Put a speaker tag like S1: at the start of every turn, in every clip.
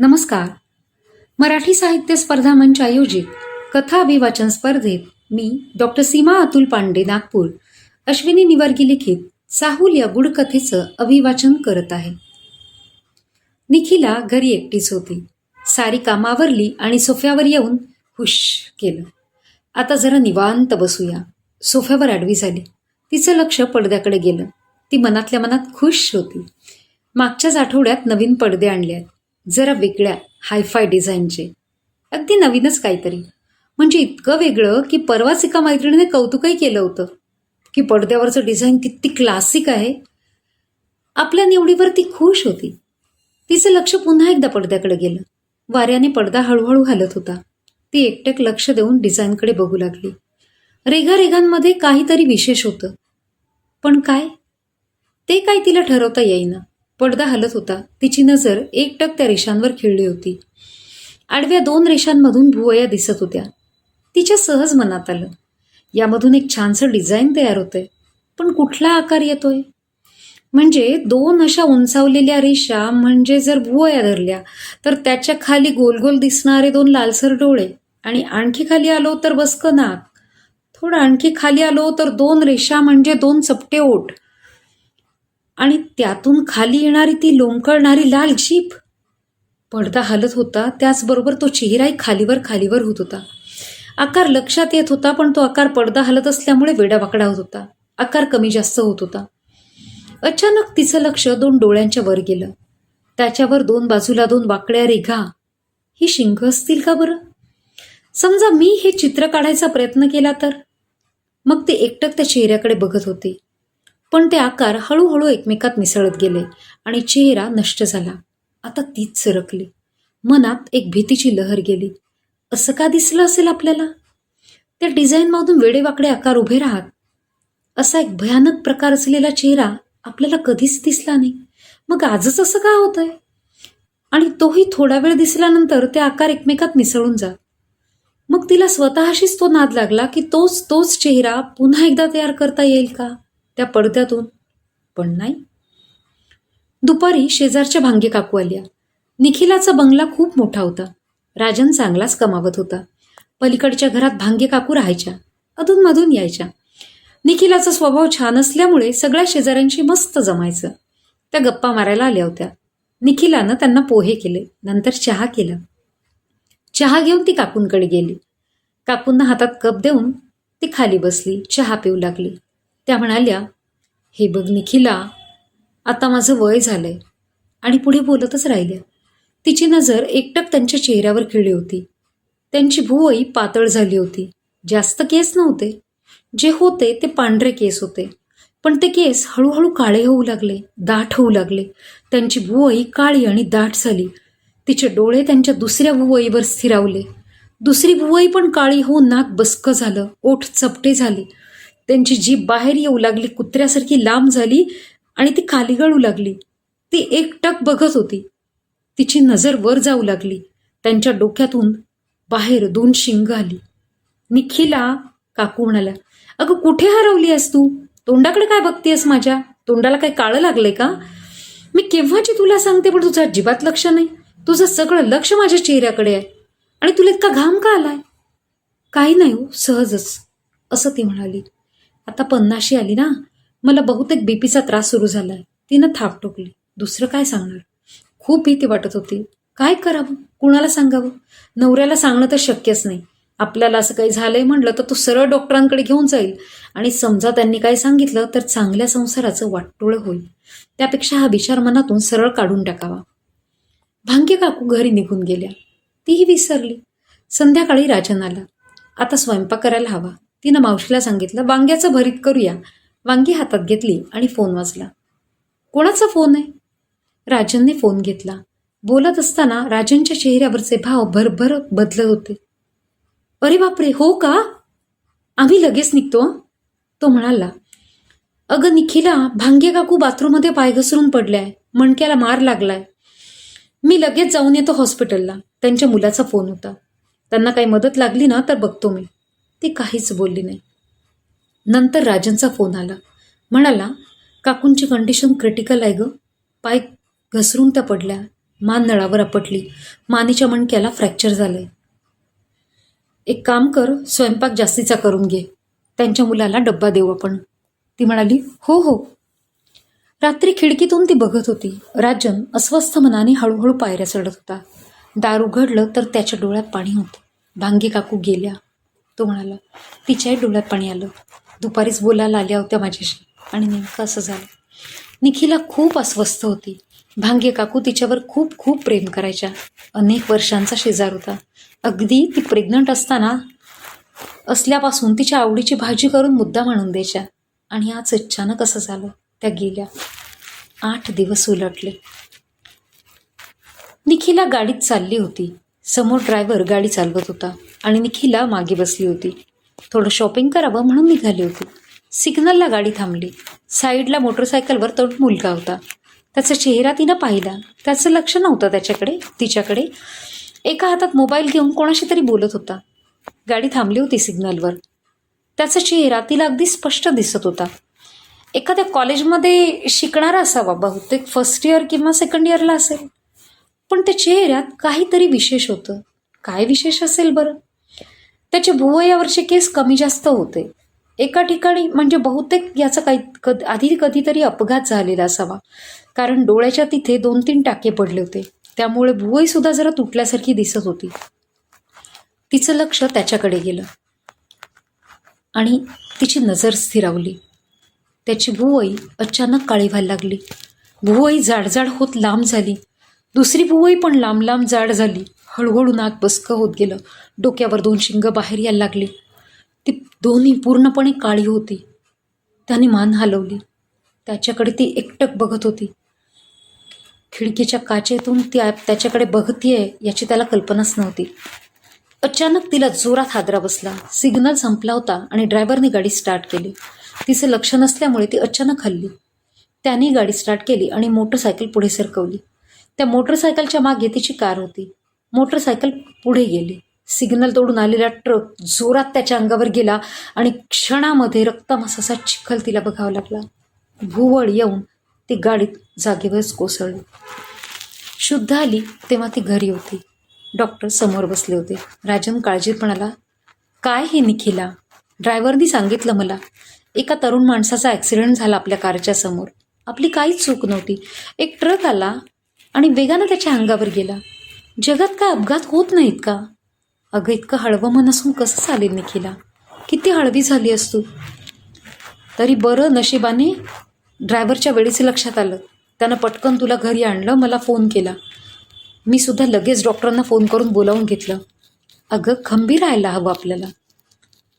S1: नमस्कार. मराठी साहित्य स्पर्धा मंच आयोजित कथा अभिवाचन स्पर्धेत मी डॉक्टर सीमा अतुल पांडे नागपूर अश्विनी निवर्गी लिखित साहुल या गुड कथेचं अभिवाचन करत आहे. निखिला घरी एकटीच होती. सारी कामावरली आणि सोफ्यावर येऊन हुश केलं. आता जरा निवांत बसूया. सोफ्यावर आडवी झाली. तिचं लक्ष पडद्याकडे गेलं. ती मनातल्या मनात खुश होती. मागच्याच आठवड्यात नवीन पडदे आणले आहेत जरा वेगळ्या हायफाय डिझाईनचे. अगदी नवीनच काहीतरी. म्हणजे इतकं वेगळं की परवाच एका मैत्रिणीने कौतुकही केलं होतं की पडद्यावरचं डिझाईन किती क्लासिक आहे. आपल्या निवडीवर ती खुश होती. तिचं लक्ष पुन्हा एकदा पडद्याकडे गेलं. वाऱ्याने पडदा हळूहळू हलत होता. ती एकटेक लक्ष देऊन डिझाईनकडे बघू लागली. रेघारेघांमध्ये काहीतरी विशेष होतं. पण काय? ते काय तिला ठरवता येईना. पडदा हलत होता. तिची नजर एकटक त्या रेषांवर खिळली होती. आडव्या दोन रेषांमधून भुवया दिसत होत्या. तिच्या सहज मनात आलं. यामधून एक छानसं डिझाईन तयार होतंय. पण कुठला आकार येतोय? म्हणजे दोन अशा उंचावलेल्या रेषा म्हणजे जर भुवया धरल्या तर त्याच्याखाली गोल गोल दिसणारे दोन लालसर डोळे आणि आणखी खाली आलो तर बसकं नाक. थोडं आणखी खाली आलो तर दोन रेषा म्हणजे दोन चपटे ओठ. आणि त्यातून खाली येणारी ती लोंबकळणारी लाल जीप पडदा हलत होता त्याचबरोबर तो चेहराही खालीवर खालीवर होत होता. आकार लक्षात येत होता पण तो आकार पडदा हलत असल्यामुळे वेडावाकडा होत होता. आकार कमी जास्त होत होता. अचानक तिचं लक्ष दोन डोळ्यांच्या वर गेलं. त्याच्यावर दोन बाजूला दोन वाकड्या रेघा. ही शिंग असतील का बरं? समजा मी हे चित्र काढायचा प्रयत्न केला तर? मग ते एकटक त्या चेहऱ्याकडे बघत होते. पण ते आकार हळूहळू एकमेकात मिसळत गेले आणि चेहरा नष्ट झाला. आता तीच सरकली. मनात एक भीतीची लहर गेली. असं का दिसलं असेल आपल्याला? त्या डिझाईनमधून वेडेवाकडे आकार उभे राहत. असा एक भयानक प्रकार असलेला चेहरा आपल्याला कधीच दिसला नाही. मग आजच असं का होतंय? आणि तोही थोडा वेळ दिसल्यानंतर ते आकार एकमेकात मिसळून जात. मग तिला स्वतःशीच तो नाद लागला की तोच तोच चेहरा पुन्हा एकदा तयार करता येईल का? त्या पडद्यातून. पण नाही. दुपारी शेजारच्या भांगे काकू आल्या. निखिलाचा बंगला खूप मोठा होता. राजन चांगलाच कमावत होता. पलीकडच्या घरात भांगे काकू राहायच्या. अधूनमधून यायच्या. निखिलाचा स्वभाव छान असल्यामुळे सगळ्या शेजाऱ्यांशी मस्त जमायचं. त्या गप्पा मारायला आल्या होत्या. निखिलानं त्यांना पोहे केले. नंतर चहा केला. चहा घेऊन ती काकूंकडे गेली. काकूंना हातात कप देऊन ती खाली बसली. चहा पिऊ लागली. त्या म्हणाल्या हे बघ निखिला आता माझं वय झालंय आणि पुढे बोलतच राहिल्या. तिची नजर एकटक त्यांच्या चेहऱ्यावर खिळली होती. त्यांची भुवई पातळ झाली होती. जास्त केस नव्हते. जे होते ते पांढरे केस होते. पण ते केस हळूहळू काळे होऊ लागले दाट होऊ लागले. त्यांची भुवई काळी आणि दाट झाली. तिचे डोळे त्यांच्या दुसऱ्या भुवईवर स्थिरावले. दुसरी भुवई पण काळी होऊन नाक बसकं झालं ओठ चपटे झाली. त्यांची जीभ बाहेर येऊ लागली कुत्र्यासारखी लांब झाली आणि ती खाली गळू लागली. ती एकटक बघत होती. तिची नजर वर जाऊ लागली. त्यांच्या डोक्यातून बाहेर दोन शिंग आली. निखिला काकू म्हणाल्या अगं कुठे हरवली आहेस तू? तोंडाकडे काय बघतेस माझ्या? तोंडाला काय काळं लागलंय का? मी केव्हाची तुला सांगते पण तुझं अजिबात लक्ष नाही. तुझं सगळं लक्ष माझ्या चेहऱ्याकडे आहे. आणि तुला इतका घाम का आलाय? काही नाही हो सहजच असं ती म्हणाली. आता पन्नाशी आली ना? मला बहुतेक बीपीचा त्रास सुरू झालाय. तिनं थाप टोकली. दुसरं काय सांगणार? खूप भीती वाटत होती. काय करावं? कुणाला सांगावं? नवऱ्याला सांगणं तर शक्यच नाही. आपल्याला असं काही झालंय म्हणलं तर तो सरळ डॉक्टरांकडे घेऊन जाईल. आणि समजा त्यांनी काय सांगितलं तर चांगल्या संसाराचं वाटोळं होईल. त्यापेक्षा हा विचार मनातून सरळ काढून टाकावा. भांगे काकू घरी निघून गेल्या. तीही विसरली. संध्याकाळी राजन आला. आता स्वयंपाक करायला हवा. तिनं मावशीला सांगितलं वांग्याचं भरीत करूया. वांगी हातात घेतली आणि फोन वाजला. कोणाचा फोन आहे? राजनने फोन घेतला. बोलत असताना राजनच्या चेहऱ्यावरचे भाव भरभर बदलत होते. अरे बापरे हो का? आम्ही लगेच निघतो तो म्हणाला. अगं निखिला भांगे काकू बाथरूममध्ये पाय घसरून पडल्याय मणक्याला मार लागलाय. मी लगेच जाऊन येतो हॉस्पिटलला. त्यांच्या मुलाचा फोन होता. त्यांना काही मदत लागली ना तर बघतो मी. ती काहीच बोलली नाही. नंतर राजनचा फोन आला. म्हणाला काकूंची कंडिशन क्रिटिकल आहे ग. पाय घसरून त्या पडल्या. मान नळावर आपटली. मानेच्या मणक्याला फ्रॅक्चर झालंय. एक काम कर स्वयंपाक जास्तीचा करून घे. त्यांच्या मुलाला डब्बा देऊ आपण. ती म्हणाली हो हो. रात्री खिडकीतून ती बघत होती. राजन अस्वस्थ मनाने हळूहळू पायऱ्या चढत होता. दार उघडलं तर त्याच्या डोळ्यात पाणी होतं. भांगी काकू गेल्या. तो म्हणाला तिच्याही डोळ्यात पाणी आलं. दुपारीच बोलायला आल्या होत्या माझ्याशी आणि नेमकं असं झालं. निखिला खूप अस्वस्थ होती. भांगे काकू तिच्यावर खूप खूप प्रेम करायच्या. अनेक वर्षांचा शेजार होता. अगदी ती प्रेग्नंट असताना असल्यापासून तिच्या आवडीची भाजी करून मुद्दा म्हणून द्यायच्या. आणि आज अचानक असं झालं त्या गेल्या आठ दिवस उलटले. निखिला गाडीत चालली होती. समोर ड्रायव्हर गाडी चालवत होता. आणि निखिला मागे बसली होती. थोडं शॉपिंग करावं म्हणून निघाली होती. सिग्नलला गाडी थांबली. साईडला मोटरसायकलवर तो मुलगा होता. त्याचा चेहरा तिनं पाहिला. त्याचं लक्ष नव्हतं त्याच्याकडे तिच्याकडे. एका हातात मोबाईल घेऊन कोणाशी तरी बोलत होता. गाडी थांबली होती सिग्नलवर त्याचा चेहरा तिला अगदी स्पष्ट दिसत होता. एखाद्या कॉलेजमध्ये शिकणारा असावा बहुतेक फर्स्ट इयर किंवा सेकंड इयरला असेल. पण त्या चेहऱ्यात काहीतरी विशेष होतं. काय विशेष असेल बरं? त्याचे भुवयावरचे केस कमी जास्त होते. एका ठिकाणी म्हणजे बहुतेक याचा काही कध आधी कधीतरी अपघात झालेला असावा. कारण डोळ्याच्या तिथे दोन तीन टाके पडले होते. त्यामुळे भुवईसुद्धा जरा तुटल्यासारखी दिसत होती. तिचं लक्ष त्याच्याकडे गेलं. आणि तिची नजर स्थिरावली. त्याची भुवई अचानक काळी व्हायला लागली. भुवई जाडजाड होत लांब झाली. दुसरी भुवई पण लांब लांब जाड झाली. हळूहळू नाक बसकं होत गेलं. डोक्यावर दोन शिंग बाहेर यायला लागली. ती दोन्ही पूर्णपणे काळी होती. त्याने मान हलवली. त्याच्याकडे ती एकटक बघत होती. खिडकीच्या काचेतून ती त्याच्याकडे त्याच्याकडे बघतीये याची त्याला कल्पनाच नव्हती. अचानक तिला जोरात हादरा बसला. सिग्नल संपला होता आणि ड्रायव्हरने गाडी स्टार्ट केली. तिचं लक्ष नसल्यामुळे ती अचानक हल्ली. त्याने गाडी स्टार्ट केली आणि मोटरसायकल पुढे सरकवली. त्या मोटरसायकलच्या मागे तिची कार होती. मोटरसायकल पुढे गेली. सिग्नल तोडून आलेला ट्रक जोरात त्याच्या अंगावर गेला आणि क्षणामध्ये रक्तामासाचा चिखल तिला बघावा लागला. भुवळ येऊन ती गाडीत जागेवरच कोसळली. शुद्ध आली तेव्हा ती घरी होती. डॉक्टर समोर बसले होते. राजन काळजीत म्हणाला काय हे निखिला? ड्रायव्हरनी सांगितलं मला. एका तरुण माणसाचा ॲक्सिडेंट झाला आपल्या कारच्या समोर. आपली काहीच चूक नव्हती. एक ट्रक आला आणि वेगानं त्याच्या अंगावर गेला. जगात काय अपघात होत नाहीत का? अगं इतकं हळवं मन असून कसं चालेल निखिला? किती हळवी झाली असतो तरी बरं नशिबाने ड्रायव्हरच्या वेळेचं लक्षात आलं. त्यानं पटकन तुला घरी आणलं मला फोन केला. मी सुद्धा लगेच डॉक्टरांना फोन करून बोलावून घेतलं. अगं खंबीर राहायला हवं आपल्याला.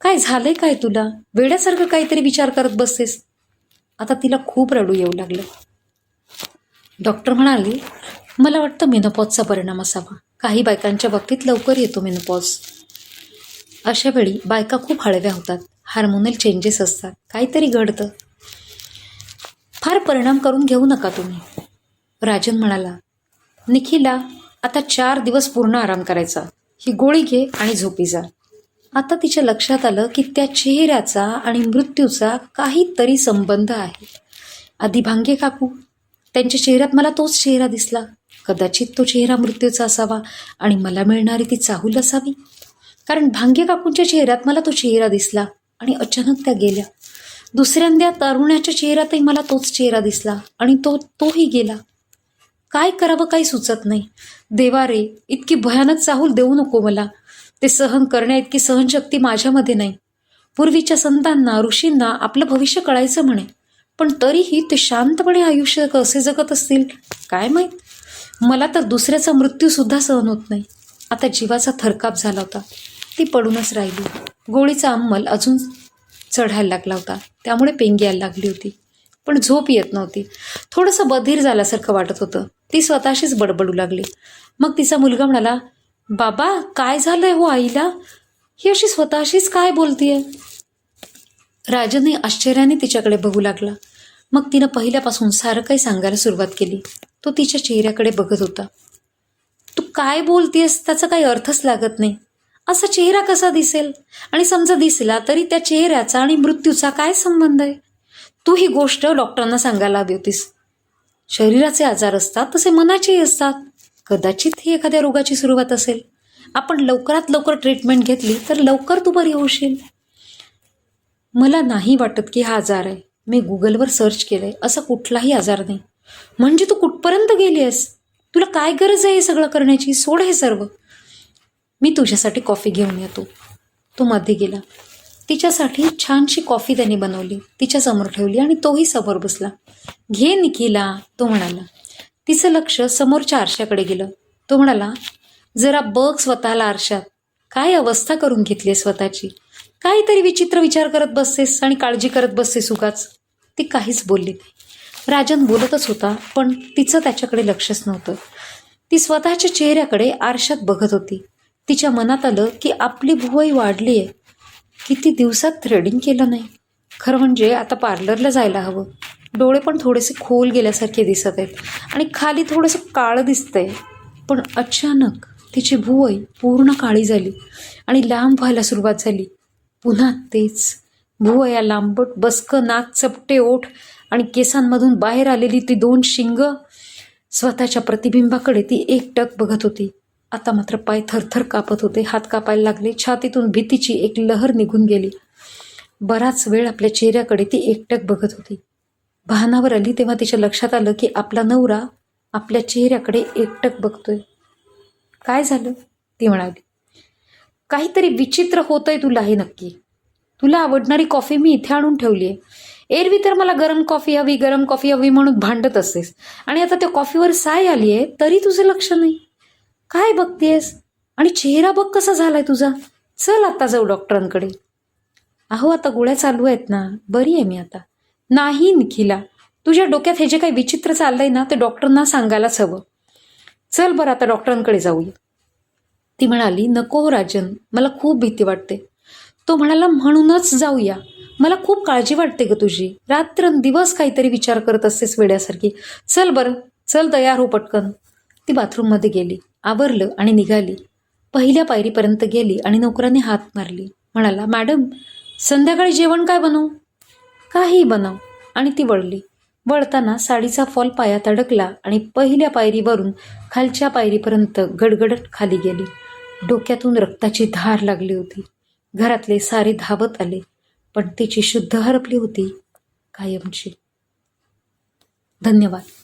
S1: काय झालंय काय तुला? वेड्यासारखं काहीतरी विचार करत बसतेस. आता तिला खूप रडू येऊ लागलं. डॉक्टर म्हणाले मला वाटतं मेनोपॉजचा परिणाम असावा. काही बायकांच्या बाबतीत लवकर येतो मेनोपॉज अशा वेळी बायका खूप हळव्या होतात. हार्मोनल चेंजेस असतात. काहीतरी घडतं. फार परिणाम करून घेऊ नका तुम्ही. राजन म्हणाला निखिला आता चार दिवस पूर्ण आराम करायचा. ही गोळी घे आणि झोपी जा. आता तिच्या लक्षात आलं की त्या चेहऱ्याचा आणि मृत्यूचा काहीतरी संबंध आहे. आधी भांगे काकू त्यांच्या चेहऱ्यात मला तोच चेहरा दिसला. कदाचित तो चेहरा मृत्यूचा असावा आणि मला मिळणारी ती चाहूल असावी. कारण भांगे काकूंच्या चेहऱ्यात मला तो चेहरा दिसला आणि अचानक त्या गेल्या. दुसऱ्यांदा तरुणाच्या चेहऱ्यातही मला तोच चेहरा दिसला आणि तो तोही गेला. काय करावं काही सुचत नाही. देवा रे इतकी भयानक चाहूल देऊ नको मला. ते सहन करण्या इतकी सहनशक्ती माझ्यामध्ये नाही. पूर्वीच्या संतांना ऋषींना आपलं भविष्य कळायचं म्हणे. पण तरीही ते शांतपणे आयुष्य कसे जगत असतील काय माहीत? मला तर दुसऱ्याचा मृत्यूसुद्धा सहन होत नाही. आता जीवाचा थरकाप झाला होता. ती पडूनच राहिली. गोळीचा अंमल अजून चढायला लागला होता. त्यामुळे पेंगी यायला लागली होती. पण झोप येत नव्हती. थोडंसं बधीर झाल्यासारखं वाटत होतं. ती स्वतःशीच बडबडू लागली. मग तिचा मुलगा म्हणाला बाबा काय झालंय हो आईला? ही अशी स्वतःशीच काय बोलतीये? राजनने आश्चर्याने तिच्याकडे बघू लागला. मग तिनं पहिल्यापासून सारं काही सांगायला सुरुवात केली. तो तिच्या चेहऱ्याकडे बघत होता. तू काय बोलतेस? त्याचा काही अर्थच लागत नाही. असा चेहरा कसा दिसेल? आणि समजा दिसला तरी त्या चेहऱ्याचा आणि मृत्यूचा काय संबंध आहे? तू ही गोष्ट डॉक्टरांना सांगायला हवी होतीस. शरीराचे आजार असतात तसे मनाचेही असतात. कदाचित ही एखाद्या रोगाची सुरुवात असेल. आपण लवकरात लवकर ट्रीटमेंट घेतली तर लवकर तू बरी होशील. मला नाही वाटत की हा आजार आहे. मी गुगलवर सर्च केलं आहे असा कुठलाही आजार नाही. म्हणजे तू कुठपर्यंत गेली आहेस तुला काय गरज आहे हे सगळं करण्याची? सोड हे सर्व. मी तुझ्यासाठी कॉफी घेऊन येतो. तो मध्ये गेला. तिच्यासाठी छानशी कॉफी त्याने बनवली. तिच्या समोर ठेवली आणि तोही समोर बसला. घे निखिला तो म्हणाला. तिचं लक्ष समोरच्या आरशाकडे गेलं. तो म्हणाला जरा बघ स्वतःला आरशात. काय अवस्था करून घेतली स्वतःची? काहीतरी विचित्र विचार करत बसतेस आणि काळजी करत बसतेस उगाच. ती काहीच बोलली नाही. राजन बोलतच होता पण तिचं त्याच्याकडे लक्षच नव्हतं. ती स्वतःच्या चेहऱ्याकडे आरशात बघत होती. तिच्या मनात आलं की आपली भुवई वाढली आहे किती दिवसात थ्रेडिंग केलं नाही. खरं म्हणजे आता पार्लरला जायला हवं. डोळे पण थोडेसे खोल गेल्यासारखे दिसत आहेत. आणि खाली थोडंसं काळं दिसतंय. पण अचानक तिची भुवई पूर्ण काळी झाली आणि लांब व्हायला सुरुवात झाली. पुन्हा तेच. भुवया लांबट बसकं नाक चपटे ओठ आणि केसांमधून बाहेर आलेली ती दोन शिंग स्वतःच्या प्रतिबिंबाकडे ती एकटक बघत होती. आता मात्र पाय थरथर कापत होते हात कापायला लागले छातीतून भीतीची एक लहर निघून गेली. बराच वेळ आपल्या चेहऱ्याकडे ती एकटक बघत होती. भानावर आली तेव्हा तिच्या लक्षात आलं की आपला नवरा आपल्या चेहऱ्याकडे एकटक बघतोय. काय झालं? ती म्हणाली. काहीतरी विचित्र होतंय तुला हे नक्की. तुला आवडणारी कॉफी मी इथे आणून ठेवली आहे. एरवी तर मला गरम कॉफी हवी गरम कॉफी हवी म्हणून भांडत असतेस. आणि आता त्या कॉफीवर साय आली आहे तरी तुझं लक्ष नाही. काय बघतेस? आणि चेहरा बघ कसा झालाय तुझा. चल आता जाऊ डॉक्टरांकडे. अहो आता गोळ्या चालू आहेत ना. बरी आहे मी आता. नाही निखिला. तुझ्या डोक्यात हे जे काही विचित्र चाललंय ना ते डॉक्टरांना सांगायलाच हवं. चल बरं आता डॉक्टरांकडे जाऊया. ती म्हणाली नको हो राजन मला खूप भीती वाटते. तो म्हणाला म्हणूनच जाऊया. मला खूप काळजी वाटते ग तुझी. रात्रंदिवस काहीतरी विचार करत असतेस वेड्यासारखी. चल बरं चल तयार हो पटकन. ती बाथरूममध्ये गेली आवरलं आणि निघाली. पहिल्या पायरीपर्यंत गेली आणि नोकराने हात मारली. म्हणाला मॅडम संध्याकाळी जेवण काय बनवू? काही बनव. आणि ती वळली. वळताना साडीचा फॉल पायात अडकला आणि पहिल्या पायरीवरून खालच्या पायरीपर्यंत गडगडत खाली गेली. डोक्यातून रक्ताची धार लागली होती. घरातले सारे धावत आले पण तिची शुद्ध हरपली होती कायमची. धन्यवाद.